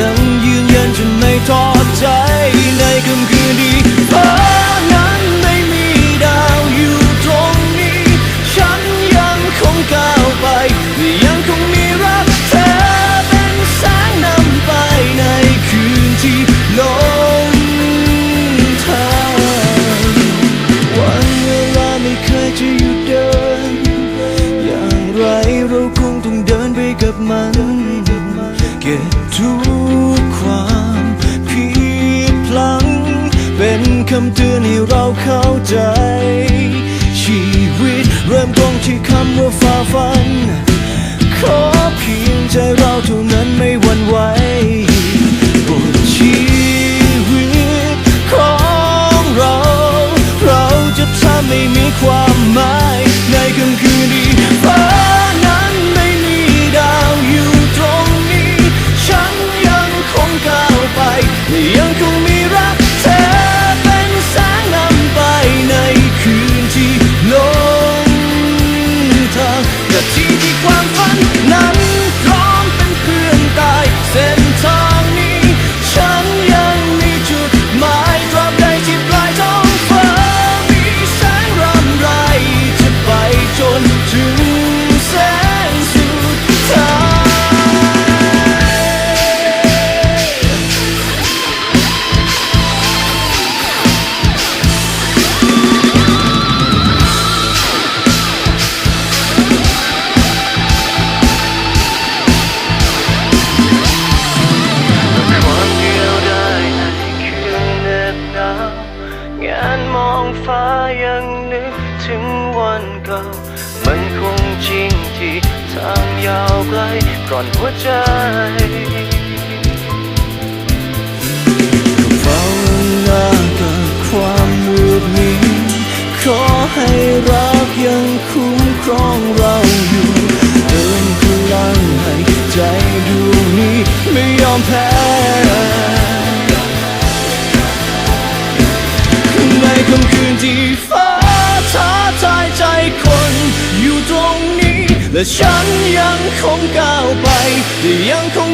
ยังยืนยันจะไม่ท้อใจในค่ำคืนดีเพราะนั้นไม่มีดาวอยู่ตรงนี้ ฉันยังคงก้าวไป ยังคงมีรักเธอเป็นแสงนำไปในคืนที่ลงทางวันเวลาไม่เคยจะหยุดเดิน อย่างไรเราคงต้องเดินไปกับมันเก็บ ทุกความผิดพลัง เป็นคำเตือนให้เราเข้าใจ ชีวิตเริ่มต้นที่คำว่าฝ่าฟัน ขอเพียงใจเราเท่านั้นไม่หวั่นไหวบนชีวิตของเรา เราจะทำไม่มีความางนาทีที่ความฝันนั้น จริงที่ทางยาวไกลก่อนหัวใจภาวนากับความมืดมิดขอให้รักยังคุ้มครองเราอยู่เติมพลังให้ใจดวงนี้ไม่ยอมแพ้ ฉันยังคงก้าวไปยังคง